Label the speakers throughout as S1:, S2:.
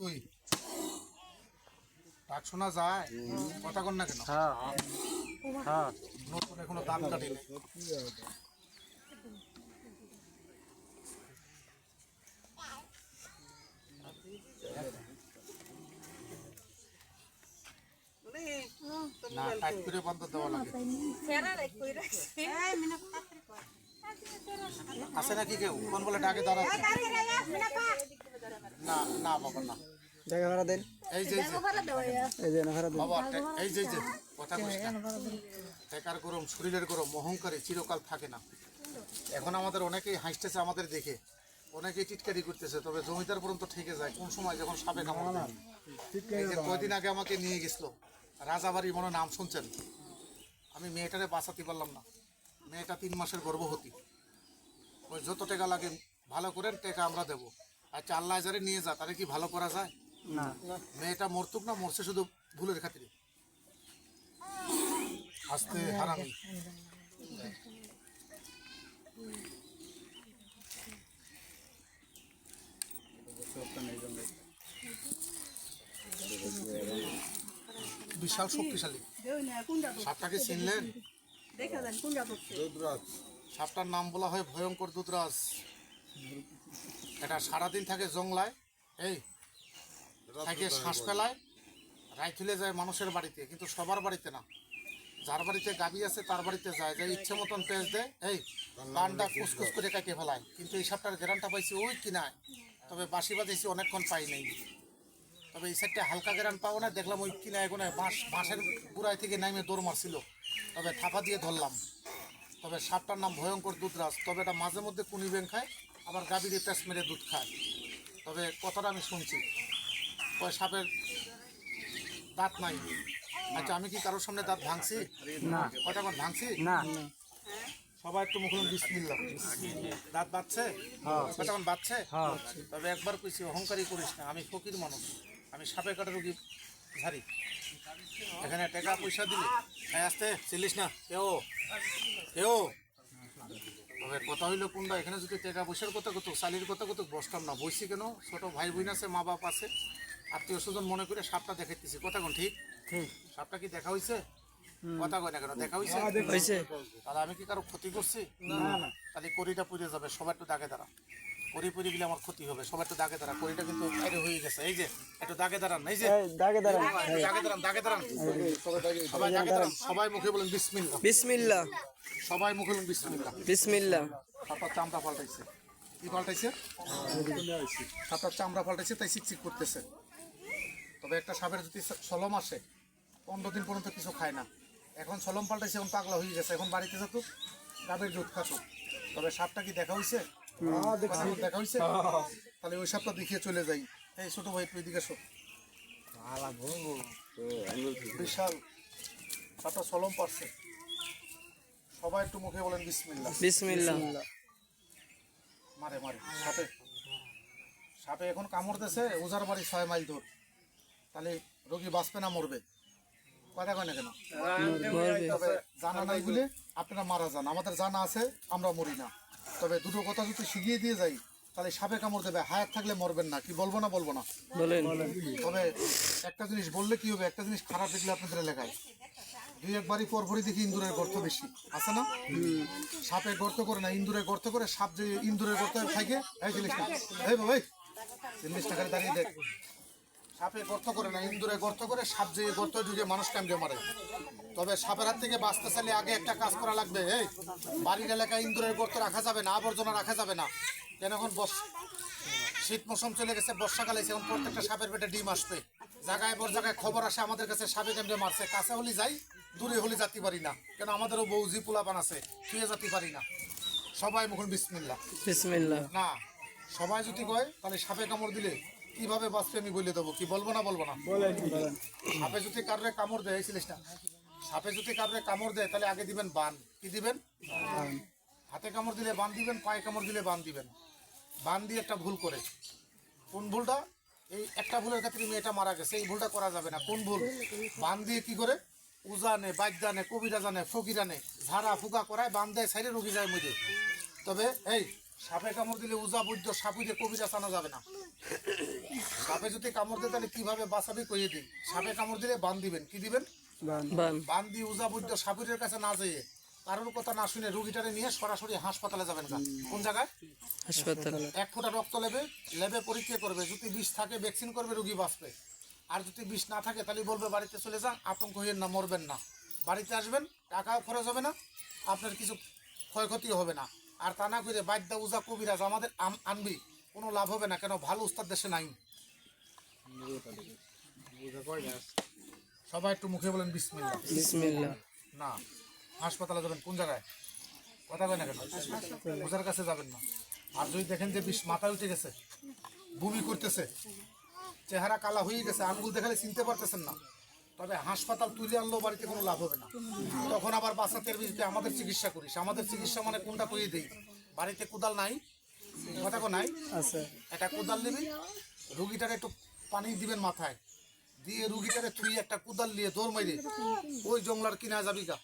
S1: তুই। ডাক শোনা যায় কথা কর না কেন?
S2: হ্যাঁ হ্যাঁ।
S1: নতুন এখনও দাম কাটিনি। না টাইট করে বন্ধ দেওয়া লাগে। আছে নাকি কেউ? কোন বলে ডাকে দাঁড়াচ্ছে না না বাবা না।
S2: দেখা ভাড়া দেন।
S1: এই যে এই যে।
S2: এই যে না ভাড়া দেন।
S1: বাবা এই যে যে কথা কইস টাকার গরম শরীরের গরম অহংকারে চিরকাল থাকে না। এখন আমাদের অনেকেই হাসতেছে আমাদের দেখে। অনেকেই টিটকারি করতেছে তবে জমিদার পর্যন্ত ঠেকে যায় কোন সময় যখন সাপে কামড় দেয়। কয়দিন আগে আমাকে নিয়ে গেছিল রাজাবাড়ি মনে নাম শুনছেন? আমি মেয়েটারে বাঁচাতে পারলাম না। মেয়েটা তিন মাসের গর্ভবতী। ওই যত টাকা লাগে ভালো করেন টাকা আমরা দেবো। আচ্ছা আল্লাহ যারে নিয়ে যা তারে কি ভালো করা যায়?
S2: না।
S1: মেয়েটা মরতুক না মরছে শুধু ভুলের খাতিরে? আস্তে হারামি। বিশাল শক্তিশালী। সাপটাকে চিনলেন? সাপটার নাম বলা হয় ভয়ঙ্কর দুধরাজ। এটা সারাদিন থাকে জংলায় এই থাকে শ্বাস ফেলায় রায় তুলে যায় মানুষের বাড়িতে কিন্তু সবার বাড়িতে না। যার বাড়িতে গাবি আছে তার বাড়িতে যায় যে ইচ্ছে মতন পেঁচ দেয় এই কানটা কুসকুস করে কাটিয়ে ফেলায়। কিন্তু এই সাপটার গ্যারানটা পাইছি ওই কিনায় তবে বাসি বাজাইছি অনেকক্ষণ পাই নাই। তবে এই সাইডটা হালকা গ্যারান পাবো না দেখলাম ওই কিনায় এগোনে বাঁশ বাঁশের গুড়ায় থেকে নামে দৌড় মারছিল। তবে থাপা দিয়ে ধরলাম। তবে সাপটার নাম ভয়ঙ্কর দুধরাজ। তবে এটা মাঝে মধ্যে কুনি ব্যাং খায় আবার গাভী দিয়ে পেঁচ মেরে দুধ খায়। তবে কথাটা আমি শুনছি। ওই সাপের দাঁত নাই? আচ্ছা আমি কি কারোর সামনে দাঁত ভাঙছি?
S2: না।
S1: কটা কোন ভাঙছি?
S2: না।
S1: সবাই একটু মুখলুম বিসমিল্লা দাঁত বাচ্ছে কটা কোন বাচ্ছে
S2: হ্যাঁ।
S1: তবে একবার কইছি অহংকারী করিস না। আমি ফকির মানুষ। আমি সাপে কাটা রুগী ঝাড়ি এখানে টাকা পয়সা দিলি। হ্যাঁ আসতে চিলিস না। কেউ কেউ তবে কথা হইল কোনটা? এখানে যদি টাকা পয়সার কথা কত চালির কথা কত বসতাম না। বইছি কেন? ছোট ভাই বোন আছে মা বাপ আছে আত্মীয় স্বজন মনে করে সাপটা দেখাইতেছি। কথা কোন ঠিক?
S2: ঠিক।
S1: সাপটা কি দেখা হইছে? কথা কয় না কেন? দেখা হইছে?
S2: হয়েছে
S1: তাহলে আমি কি কারও ক্ষতি করছি? না তাহলে কড়িটা পুড়ে যাবে। সবার একটু দাগে দাঁড়া কড়ি পুড়ে গেলে আমার ক্ষতি হবে। সবার একটু দাগে দাঁড়া কড়িটা কিন্তু বাইরে হয়ে গেছে। এই যে একটু দাগে দাঁড়ান এই যে।
S2: দাগে দাঁড়ান।
S1: দাগে দাঁড়ান দাগে দাঁড়ান সবাই দাগে দাঁড়ান সবাই মুখে বলেন
S2: বিসমিল্লাহ।
S1: সবাই মুখে বলেন
S2: বিসমিল্লাহ।
S1: চামড়া পাল্টাইছে। কি পাল্টাইছে? চামড়া পাল্টাইছে তাই চিকচিক করতেছে। তবে একটা সাপের যদি সলম আসে পনেরো দিন পর্যন্ত কিছু খায় না। এখন সলম পাল্টাইছে এখন পাগলা হয়ে গেছে। এখন বাড়িতে যেত গাবের দুধ খাতো তবে সাপটা কি দেখা হয়েছে দেখা হয়েছে তাহলে ওই সাপটা দেখিয়ে চলে যাই। এই ছোট ভাই তুই দিকে বিশাল। সাপটা সলম পারছে। সবাই একটু মুখে বলেন বিসমিল্লা মারে মারে। সাপে। সাপে এখন কামড় দিছে ওজার বাড়ি ছয় মাইল দূর। তাহলে রোগী বাঁচবে না মরবে। কথা কয় না কেন জানা নাই বলে আপনারা মারা যান। আমাদের জানা আছে আমরা মরি না। তবে দুটো কথা যদি শিখিয়ে দিয়ে যাই তাহলে সাপে কামড় দেবে হায়াত থাকলে মরবেন না কি বলব না বলব না?
S2: বলেন।
S1: তবে একটা জিনিস বললে কি হবে একটা জিনিস খারাপ দেখলে আপনাদের এলাকায়। দুই একবারই পরপরই দেখি ইন্দুরের গর্ত বেশি আছে না? সাপে গর্ত করে না ইন্দুরের গর্ত করে সাপ যে ইন্দুরের গর্ত থাকে এই জিনিসটা। এই বাবা জিনিসটা খালি দাঁড়িয়ে দেখ। সাপে গর্ত করে না ইন্দুরে গর্ত করে সাপ যে গর্ত যুগে মানুষ কামড়ে মারে? তবে সাপের হাত থেকে বাঁচতে চাইলে আগে একটা কাজ করা লাগবে। এই বাড়ির এলাকায় ইন্দুরের গর্ত রাখা যাবে না আবর্জনা রাখা যাবে না। কেন এখন বস শীত মৌসুম চলে গেছে বর্ষাকালে এসে এখন প্রত্যেকটা সাপের পেটে ডিম আসবে। জায়গায় পর জায়গায় খবর আসে আমাদের কাছে সাপে কেমনে মারছে? কাছে হলে যাই দূরে হলে যেতে পারি না। কেন আমাদেরও বউ জি পোলাপান আছে শুয়ে যাতে পারি না। সবাই মুখুন বিসমিল্লা
S2: বিসমিল্লাহ।
S1: না সবাই যদি কয় তাহলে সাপে কামড় দিলে কীভাবে বাঁচবে আমি বলে দেবো? কি বলব না বলব না? সাপে যদি কারোর কামড় দেয় এই জিনিসটা সাপে যদি কারোর কামড় দেয় তাহলে আগে দিবেন বান। কি দিবেন? হাতে কামড় দিলে বান দিবেন পায়ে কামড় দিলে বান দিবেন। বান দিয়ে একটা ভুল করে। কোন ভুলটা? এই একটা ভুলের ক্ষেত্রে মেয়েটা মারা গেছে এই ভুলটা করা যাবে না। কোন ভুল? বান দিয়ে কি করে? উজানে বাদ্যানে কবিরা জানে ফকিরানে ঝাড়া ফুকা করায় বান দেয় সাইডে রুগী যায় মুদে তবে এই সাপে কামড় দিলে উজা বুদ্ধ সাপুইতে কবিরা আনা যাবে না। সাপে যদি কামড় দেয় তাহলে কীভাবে বাঁচাবি কইয়ে দিন সাপে কামড় দিলে বান দিবেন। কি দিবেন?
S2: বান।
S1: বান। দিয়ে উজা বুদ্ধ সাপুরের কাছে না যেয়ে কারোর কথা না শুনে রুগীটারে নিয়ে সরাসরি হাসপাতালে যাবেন গা। কোন জায়গায়?
S2: হাসপাতাল।
S1: এক ফোঁটা রক্ত লেবে লেবে পরীক্ষা করবে যদি বিষ থাকে ভ্যাকসিন করবে রুগী বাঁচবে। আর যদি বিষ না থাকে তাহলে বলবে বাড়িতে চলে যান আতঙ্ক হইয়েন না মরবেন না। বাড়িতে আসবেন টাকাও খরচ হবে না আপনার কিছু ক্ষয়ক্ষতি হবে না। আর তা না করে বাদ্যা উজা কবিরাজ আমাদের আনবি কোনো লাভ হবে না কেন ভালো উস্তাদ দেশে নাই। সবাই একটু মুখে বলেন বিসমিল্লা না হাসপাতালে যাবেন কোন জায়গায়? কথা কয় না কেন? ওজার কাছে যাবেন না। আর যদি দেখেন যে বিষ মাথায় উঠে গেছে বমি করতেছে চেহারা কালা হয়ে গেছে আঙ্গুল দেখালে চিনতে পারতেছেন না। তবে হাসপাতাল তুলে আনলেও বাড়িতে কোনো লাভ হবে না। তখন আবার বাচ্চাদের বিরুদ্ধে আমাদের চিকিৎসা করিস আমাদের চিকিৎসা মানে কোনটা করিয়ে দিই? বাড়িতে কোদাল নাই কথা কো নাই? একটা কোদাল নিবি রুগীটারে একটু পানি দিবেন মাথায়। দিয়ে রুগীটারে তুই একটা কোদাল নিয়ে দৌড় মাইরে ওই জংলার কিনা যাবি গা।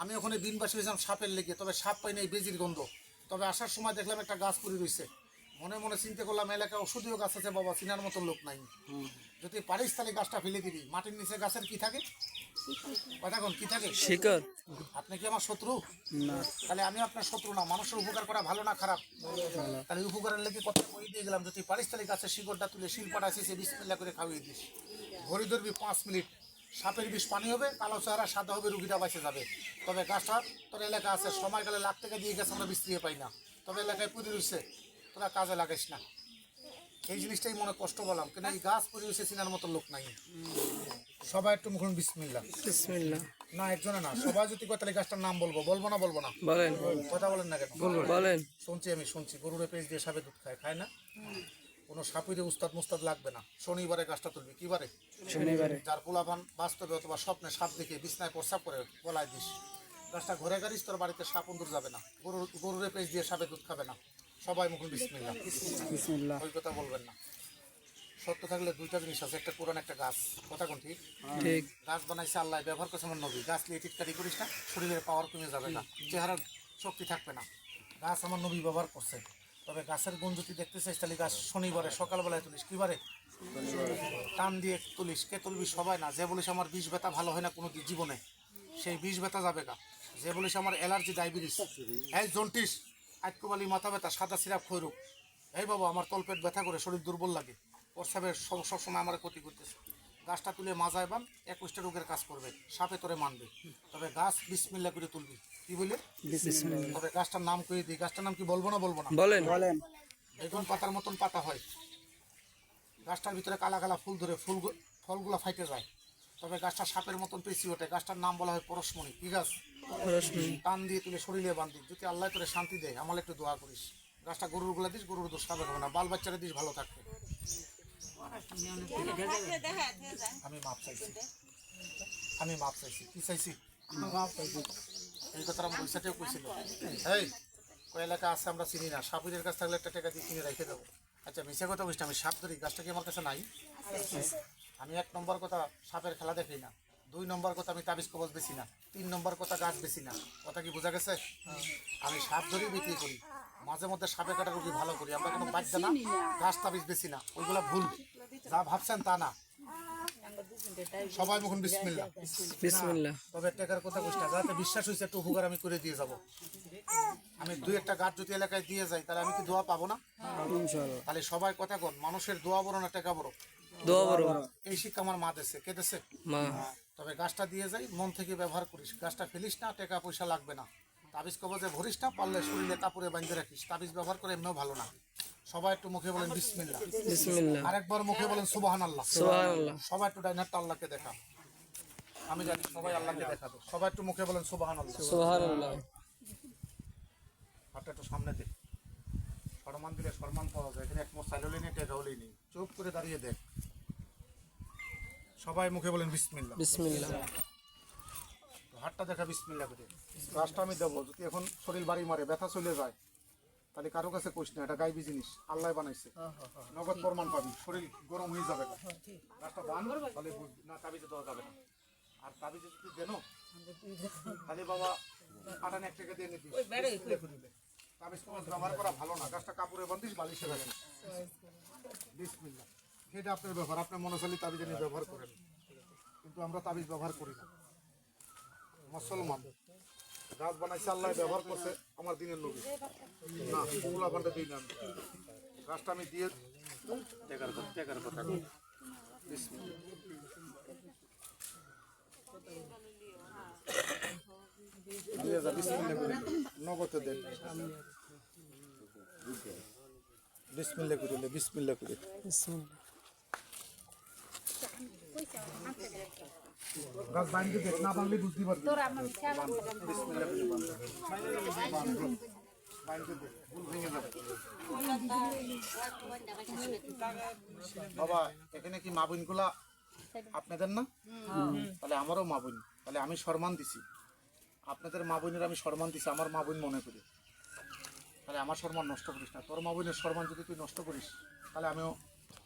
S1: আমি ওখানে দিনবাসী হয়েছিলাম সাপের লেগে তবে সাপ পাই নাই বেজির গন্ধ। তবে আসার সময় দেখলাম একটা গাছ পড়ে রয়েছে মনে মনে চিন্তা করলাম এলাকায় ওষুধীয় গাছ আছে বাবা চিনার মতো লোক নাই। যদি পারিস তাহলে গাছটা ফেলে দিবি। মাটির নিচে গাছের কি থাকে? কথা কোন কি থাকে?
S2: শিকড়
S1: আপনি কি আমার শত্রু?
S2: না।
S1: তাহলে আমি আপনার শত্রু না মানুষের উপকার করা ভালো না খারাপ? তাহলে উপকারের লেগে কথা কই দিয়ে গেলাম যদি পারিস তাহলে গাছের শিকড়টা তুলে শিলপাটা সে বিসমিল্লা করে খাওয়িয়ে দিস। ঘড়ি ধরবি পাঁচ মিনিট। সাপের বিষ পানি হবে কালো চেহারা সাদা হবে রুগীটা বাঁচে যাবে। তবে গাছটা তোর এলাকা আছে সময়কালে লাখ টাকা দিয়ে গেছে আমরা বিস্ত্রিয়ে পাই না। তবে এলাকায় পুরি রয়েছে তোরা কাজে লাগাইস না। এই জিনিসটাই মনে কষ্ট বললাম কেন এই গাছ পুরি রয়েছে চিনার মতো লোক নাই। সবাই একটু মুখুন বিসমিল্লা।
S2: বিসমিল্লাহ
S1: না একজনে না সবাই যদি কয় তাহলে গাছটার নাম বলব। বলব না বলব না।
S2: বলেন।
S1: কথা বলেন না কেন?
S2: বলেন।
S1: শুনছি আমি শুনছি। গরুরে পেজ দিয়ে সাপে দুধ খায় খায় না? কোনো সাপুরে উস্তাদ মুস্তাদ লাগবে না। শনিবারে গাছটা তুলবি। কি বারে?
S2: শনিবারে।
S1: যার পোলাপান বাস্তবে অথবা স্বপ্নে সাপ দেখে বিছনায় প্রস্রাব করে গলায় দিস। গাছটা ঘরে গাড়িস তোর বাড়িতে সাপ অন্দুর যাবে না। গরুর গরুরে পেজ দিয়ে সাপে দুধ খাবে না। সবাই মুখুল বিসমিল্লা ওই কথা বলবেন না। সত্য থাকলে দুইটা জিনিস আছে একটা কোরআন একটা গাছ। কথা কোন ঠিক?
S2: ঠিক।
S1: গাছ বানাইছে আল্লাহ ব্যবহার করছে আমার নবী। গাছ নিয়ে টিটকারি করিস না শরীরের পাওয়ার কমে যাবে না। চেহারার শক্তি থাকবে না। গাছ আমার নবী ব্যবহার করছে। তবে গাছের গুণ যদি দেখতে চাইস, তাহলে গাছ শনিবারে, সকালবেলায় তুলিস। কিবারে টান দিয়ে তুলিস, কে তুলবি সবাই না। যে বলিস আমার বিষ ব্যথা ভালো হয় না কোনো জীবনে, সেই বিষ ব্যথা যাবে গা যে বলিস আমার অ্যালার্জি, ডায়াবেটিস, এই জন্টিস আইকুবালি মাথা ব্যথা, সাদা সিরাপ খৈরুক। এই বাবা, আমার তলপেট ব্যথা করে শরীর দুর্বল লাগে। প্রস্রাবের সব সবসময় আমার ক্ষতি করতেছে। গাছটা তুলে মাজায় বান একুশটা রোগের কাজ করবে সাপে তোরে মানবে। তবে গাছ বিসমিল্লা করে তুলবি। কি বলি? তবে গাছটার নাম কয়ে দিই গাছটার নাম কি বলব না বলব না?
S2: বলেন। বলেন।
S1: বেগুন পাতার মতন পাতা হয়। গাছটার ভিতরে কালা কালা ফুল ধরে ফুল ফলগুলো ফাইটে যায়। তবে গাছটা সাপের মতন পেশি ওঠে। গাছটার নাম বলা হয় পরশমণি কি গাছ? টান দিয়ে তুলে শরীরে বান্ধি যদি আল্লাহ তোরে শান্তি দেয় আমার একটু দোয়া করিস। গাছটা গরুরগুলা দিস গরুর দোষ খাবে না। বাল বাচ্চারা দিস ভালো থাকবে। আমি মাপ চাইছি। আমি কি চাইছি? এই কথাটা আমার পয়সাটাও কইছিল। এই, কয় এলাকা আছে আমরা চিনি না। সাপুরের কাছ থাকলে একটা টাকা দিয়ে কিনে রেখে দেবো। আচ্ছা মিশা কথা বলছি আমি সাপ ধরি, গাছটা কি আমার কাছে নাই? আমি এক নম্বর কথা, সাপের খেলা দেখি না। দুই নম্বর কথা, আমি তাবিজ কবজ বেশি না। তিন নম্বর কথা, গাছ বেশি না। কথা কি বোঝা গেছে? আমি সাপ ধরেই বিক্রি করি। মাঝে মধ্যে সাপে কাটা রুগী ভালো করি আমরা কোনো বাচ্চা না গাছ তাবিজ বেশি না ওইগুলো ভুল। যা ভাবছেন তা না। সবাই মুখুন বিসমিল্লা
S2: বিসমিল্লাহ।
S1: তবে টাকার কথা যাতে বিশ্বাস হয়েছে একটু উপকার আমি করে দিয়ে যাব। আমি দুই একটা গাছ যদি এলাকায় দিয়ে যাই তাহলে আমি কি দোয়া পাবো না? তাহলে সবাই কথা কন মানুষের দোয়া বড় না টাকা বড়?
S2: দোয়া বড়।
S1: এই শিক্ষা আমার মা দেশে কে দেশে
S2: মা।
S1: তবে গাছটা দিয়ে যাই মন থেকে ব্যবহার করিস। গাছটা ফেলিস না টাকা পয়সা লাগবে না। তাবিজ কবজে ভরিস না পারলে শরীরে কাপড়ে বাঁধতে রাখিস। তাবিজ ব্যবহার করে এমনিও ভালো না। সবাই একটু মুখে বলেন বিসমিল্লা
S2: বিসমিল্লাহ।
S1: আরেকবার মুখে বলেন সুবাহান আল্লাহ
S2: সুবহানাল্লাহ।
S1: সবাই একটু ডাইনারটা আল্লাহকে দেখা। আমি জানি সবাই আল্লাহকে দেখাবে সবাই একটু মুখে বলেন সুবাহান আল্লাহ
S2: সুবহানাল্লাহ।
S1: হাতটা একটু সামনে দে। সম্মান দিলে সম্মান পাওয়া যায়। এখানে এক মোট সাইলেই নেই টেকা হলেই নেই। চুপ করে দাঁড়িয়ে দেখ। সবাই মুখে বলেন বিসমিল্লা
S2: বিসমিল্লাহ।
S1: হাতটা দেখা বিসমিল্লা করে। গাছটা আমি দেবো যদি এখন শরীর বাড়ি মারে ব্যথা চলে যায় তাহলে কারও কাছে কোশ না এটা গাইবি জিনিস আল্লাহ বানাইছে। নগদ প্রমাণ পাবি শরীর গরম হয়ে যাবে। গাছটা বান তাহলে না তাবিজে দেওয়া যাবে না। আর তাবিজে যদি দেন তাহলে বাবা আটানে এক টাকা দিয়ে নিবি তাবিজ ব্যবহার করা ভালো না গাছটা কাপড়ে বান্ধিস বালিশে রাখেন বিসমিল্লাহ। এটা আপনার ব্যবহার আপনি মনোশালী তাবিজ নিয়ে ব্যবহার করেন। কিন্তু আমরা তাবিজ ব্যবহার করি না। মুসলমান। গাছ বানাইছে আল্লাহ ব্যবহার করছে আমার দিনের নবী। না ওগুলা বান্ধে দিই না আমি। গাছটা আমি দিয়ে টেকার কথা টেকার কথা। বিসমিল্লাহ দিয়ে যা, বিসমিল্লাহ করে। নগদে দেন বিসমিল্লাহ করে নে, বিসমিল্লাহ। করে না। বাবা, এখানে কি মা বোনগুলা আপনাদের না? তাহলে আমারও মা বোন তাহলে আমি সম্মান দিছি। আপনাদের মা বোনের আমি সম্মান দিছি, আমার মা বোন মনে করি। তাহলে আমার সম্মান নষ্ট করিস না। তোর মা বোনের সম্মান যদি তুই নষ্ট করিস, তাহলে আমিও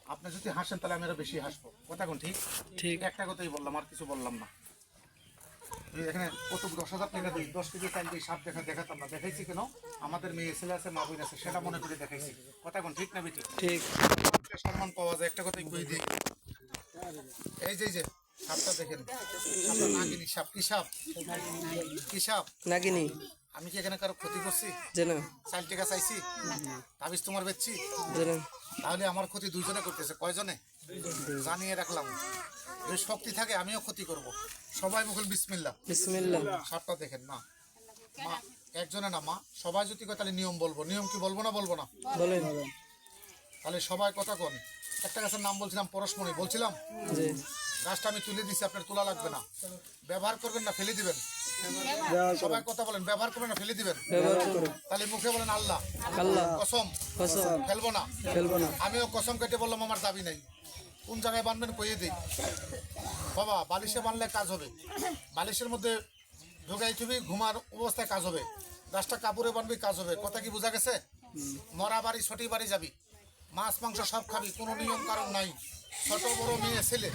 S1: আপনি যদি হাসেন তাহলে আমি আরও বেশি হাসবো। কথা কোন ঠিক?
S2: ঠিক।
S1: একটা কথাই বললাম আর কিছু বললাম না। এখানে কত দশ হাজার টাকা দিই দশ কেজি চাল দিই সাপ দেখা দেখাতাম না। দেখাইছি কেন? আমাদের মেয়ে ছেলে আছে মা বোন আছে সেটা মনে করে দেখাইছি। কথা কোন ঠিক না বেটি?
S2: ঠিক।
S1: সম্মান পাওয়া যায় একটা কথাই কই দিই। এই যে এই যে সাপটা দেখেন। সাপটা নাগিনি সাপ কি সাপ। কি সাপ?
S2: নাগিনি।
S1: আমি কি এখানে কারও ক্ষতি করছি? চাল টাকা চাইছি? তাবিজ তোমার বেচছি? তাহলে আমার ক্ষতি দুইজনে করতেছে কয়জনে? জানিয়ে রাখলাম। যদি শক্তি থাকে আমিও ক্ষতি করব। সবাই মুখল বিসমিল্লা
S2: বিসমিল্লাহ।
S1: সাপটা দেখেন না মা একজনে না মা। সবাই যদি কয় তাহলে নিয়ম বলব। নিয়ম কি বলব না বলব না?
S2: বলেন
S1: তাহলে সবাই কথা কোন। একটা গাছের নাম বলছিলাম পরশমণি। বলছিলাম? গাছটা আমি তুলে দিছি আপনার তোলা লাগবে না। ব্যবহার করবেন না ফেলে দিবেন। সবাই কথা বলেন ব্যবহার করবেন না ফেলে দিবেন। তাহলে মুখে বলেন আল্লাহ।
S2: আল্লাহ।
S1: কসম।
S2: কসম।
S1: ফেলব না।
S2: ফেলব না।
S1: আমিও কসম কেটে বললাম আমার দাবি নেই। কোন জায়গায় বানবেন কইয়ে দিই। বাবা বালিশে বানলে কাজ হবে। বালিশের মধ্যে ঢোকাই থুবি ঘুমার অবস্থায় কাজ হবে। গাছটা কাপড়ে বানবি কাজ হবে। কথা কি বোঝা গেছে? মরা বাড়ি ছটি বাড়ি যাবি। মাছ মাংস সব খাবি কোনো নিয়ম কারণ নাই। ছোট বড় মেয়ে ছেলে।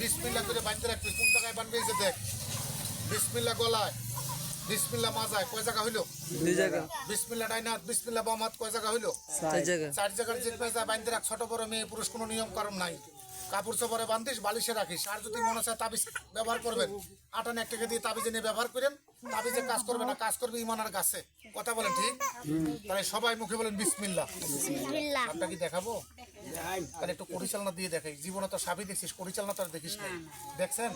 S1: বিসমিল্লা করে বাঁধতে রাখবি। কোন জায়গায় বানবি যে দেখ। বিসমিল্লা গলায়। বিসমিল্লা মাজায়। কয় জায়গা হইল?
S2: দুই জায়গা।
S1: বিসমিল্লা ডাইনাথ বিসমিল্লা বামাত কয় জায়গা হইল?
S2: চার। জায়গা।
S1: চার জায়গার যে পেঁচা বাঁধতে রাখ। ছোট বড় মেয়ে পুরুষ কোনো নিয়ম কারণ নাই। কাপড় চোপড়ে বান্ধিস বালিশে রাখিস। আর যদি মনে হয় তাবিজ ব্যবহার করবেন আটান এক টাকা দিয়ে তাবিজে নিয়ে ব্যবহার করেন তাবিজে কাজ করবে না কাজ করবে ইমানার গাছে। কথা বলেন ঠিক? তাহলে সবাই মুখে বলেন বিসমিল্লা। আপনার কি দেখাবো? তাহলে একটু পরিচালনা দিয়ে দেখাই। জীবনে তো সাবি দেখছিস পরিচালনা তো আর দেখিস না দেখছেন?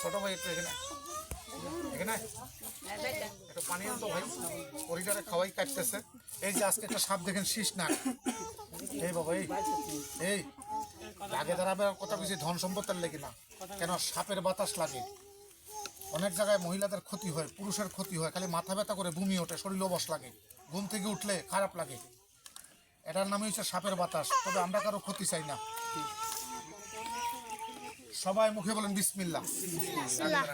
S1: ছোট ভাই একটু এখানে এখানে একটু পানি আনতো ভাই। পরিটারে খাওয়াই কাটতেছে। এই যে আজকে একটা সাপ দেখেন শীষ নাক। এই বাবা এই। এই। লাগে দাঁড়াবে আর কথা ধন সম্পদের লেগে না। কেন সাপের বাতাস লাগে। অনেক জায়গায় মহিলাদের ক্ষতি হয় পুরুষের ক্ষতি হয়। খালি মাথা ব্যথা করে বমি ওঠে শরীর অবশ লাগে। ঘুম থেকে উঠলে খারাপ লাগে। এটার নামই হচ্ছে সাপের বাতাস তবে আমরা কারও ক্ষতি চাই না। সবাই মুখে বলেন বিসমিল্লা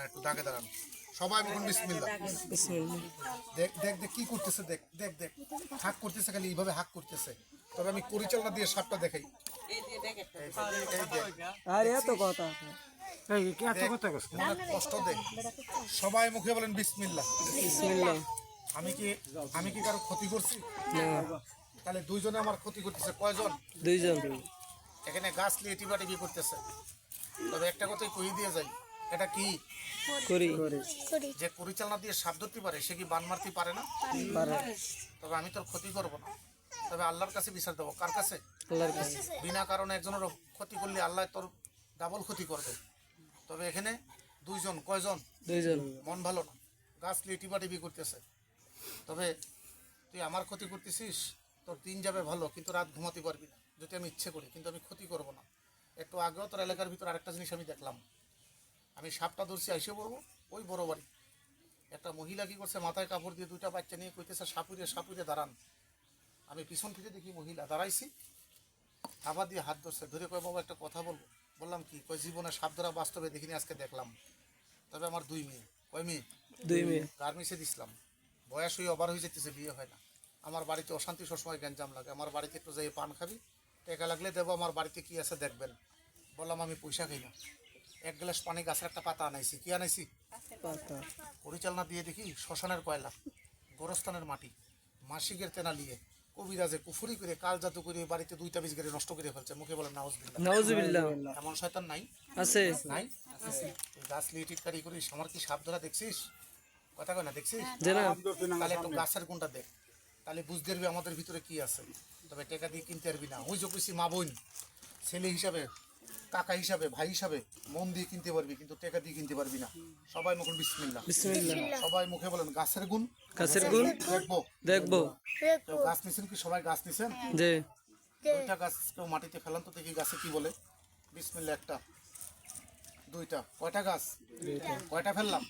S1: একটু দাগে দাঁড়ান। সবাই বলুন বিসমিল্লা দেখ দেখ দেখ কি করতেছে দেখ দেখ দেখ। হাক করতেছে খালি এইভাবে হাক করতেছে। তবে আমি পরিচালনা দিয়ে সাপটা দেখাই।
S2: আরে এত কথা
S1: কষ্ট দেখ। সবাই মুখে বলেন বিসমিল্লা আমি কি আমি কি কারও ক্ষতি করছি? তাহলে দুইজনে আমার ক্ষতি করতেছে। কয়জন?
S2: দুইজন।
S1: এখানে গাছ নিয়ে টিপি করতেছে। তবে একটা কথাই কই দিয়ে যাই এটা কি?
S2: করি।
S1: যে পরিচালনা দিয়ে সাপ ধরতে পারে সে কি বান মারতে পারে না?
S2: পারে।
S1: তবে আমি তোর ক্ষতি করব না। তবে আল্লাহর কাছে বিচার দেবো। কার কাছে?
S2: আল্লাহর কাছে।
S1: বিনা কারণে একজনের ক্ষতি করলে আল্লাহ তোর ডাবল ক্ষতি করবে। তবে এখানে দুইজন কয়জন?
S2: দুইজন।
S1: মন ভালো না। গাছ নিয়ে টিপা টিপি করতেছে। তবে তুই আমার ক্ষতি করতেছিস? তোর দিন যাবে ভালো কিন্তু রাত ঘুমাতে পারবি না। যদি আমি ইচ্ছে করি কিন্তু আমি ক্ষতি করব না। একটু আগেও তোর এলাকার ভিতর আরেকটা জিনিস আমি দেখলাম। আমি সাপটা ধরছি আইসে পড়ব ওই বড় বাড়ি। একটা মহিলা কি করছে মাথায় কাপড় দিয়ে দুইটা বাচ্চা নিয়ে কইতেছে সাপুরে সাপুরে দাঁড়ান। আমি পিছন ফিরে দেখি মহিলা দাঁড়াইছি আবার দিয়ে হাত ধরছে। ধরে কয় বাবা একটা কথা বলব। বললাম কি কয় জীবনে সাপ ধরা বাস্তবে দেখিনি আজকে দেখলাম। তবে আমার দুই মেয়ে। কয় মেয়ে?
S2: দুই মেয়ে।
S1: গার্মেন্টসে দিছিলাম। বয়স হয়ে অবার হয়ে যেতেছে বিয়ে হয় না। আমার বাড়িতে অশান্তি সবসময় গ্যাঞ্জাম লাগে। আমার বাড়িতে একটু যাই পান খাবি টাকা লাগলে দেবো আমার বাড়িতে কি আছে দেখবেন। বললাম আমি পয়সা খাই না। এক গ্লাস পানি গাছের একটা পাতা আনাইছি। কি আনাইছি? পরিচালনা দিয়ে দেখি শ্মশানের কয়লা গোরস্থানের মাটি মাসিকের তেনা নিয়ে কবিরাজে কুফুরি করে কাল জাদু করে বাড়িতে দুইটা বীজ গেড়ে নষ্ট করে ফেলছে। মুখে বলেন নাউজবিল্লাহ। এমন শয়তান নাই?
S2: আছে।
S1: নাই? গাছ লিয়ে টিটকারি করিস আমার কি সাপ ধরা দেখছিস? কথা কয় না দেখছিস? তাহলে একটু গাছের কোনটা দেখ। তাহলে বুঝতে পারবি আমাদের ভিতরে কি আছে। তবে টাকা দিয়ে কিনতে পারবি না। ওই যে কইছি মা বোন ছেলে হিসাবে কাকা হিসাবে ভাই হিসাবে মন দিয়ে কিনতে পারবি কিন্তু টাকা দিয়ে কিনতে পারবি না। সবাই মুখে বিসমিল্লাহ। সবাই মুখে বলেন গাছের গুণ?
S2: গাছের গুণ?
S1: দেখব।
S2: দেখব।
S1: গাছ নিছেন কি? সবাই গাছ নিছেন?
S2: যে
S1: দুইটা গাছ কেউ মাটিতে ফেলান তো দেখি গাছে কি বলে। বিসমিল্লা একটা। দুইটা। কয়টা গাছ? কয়টা ফেললাম?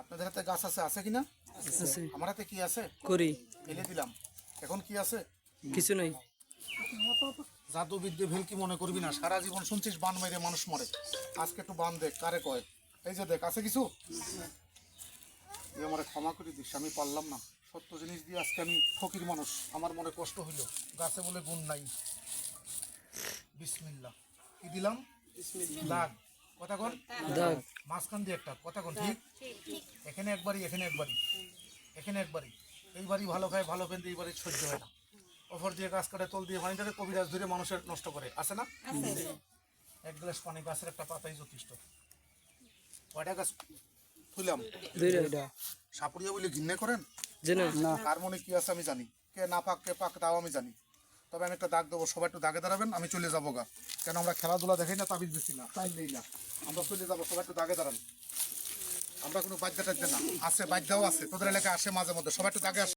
S1: আপনাদের হাতে গাছ আছে আছে কিনা? আমার হাতে কি আছে?
S2: করি।
S1: ফেলে দিলাম। এখন কি আছে?
S2: কিছু নাই।
S1: জাদু বিদ্যে ভেলকি মনে করবি না? সারা জীবন শুনছিস বান মেরে মানুষ মরে। আজকে একটু বান দেখ কারে কয়? এই যে দেখ আছে কিছু? আমার ক্ষমা করে দিস আমি পারলাম না। সত্য জিনিস দিয়ে আজকে আমি ফকির মানুষ। আমার মনে কষ্ট হইল। গাছে বলে গুণ নাই। বিসমিল্লা কি দিলাম? দাগ। কথা কন?
S2: দাগ
S1: মাঝখান দিয়ে একটা কথা কোন ঠিক? এখানে একবারই এখানে একবারই এখানে একবারই। এইবারই ভালো খায় ভালো পেন এইবারই সহ্য হয় না। ওপর দিয়ে গাছ কাটে তল দিয়ে পানি ধরে কবিরাজ ধরে মানুষের নষ্ট করে। আছে না? এক গ্লাস পানি গাছের একটা পাতাই যথেষ্ট। কয়টা গাছ ফুলাম? সাপুরিয়া বলে ঘিন্নে করেন?
S2: না।
S1: কার মনে কি আছে আমি জানি? কে না পাক কে পাক তাও আমি জানি। তবে আমি একটা দাগ দেবো, সবাই একটু দাগে দাঁড়াবেন, আমি চলে যাব গা। কেন আমরা খেলাধুলা দেখাই না, তাবিজ বেশি না তাই নেই না। আমরা চলে যাব, সবাই একটু দাগে দাঁড়ান। আমরা কোনো বাদ্যা টাদ্যা না। আছে বাদ্যাও আছে, তোদের এলাকায় আসে মাঝে মধ্যে, সবাই একটু দাগে আসেন।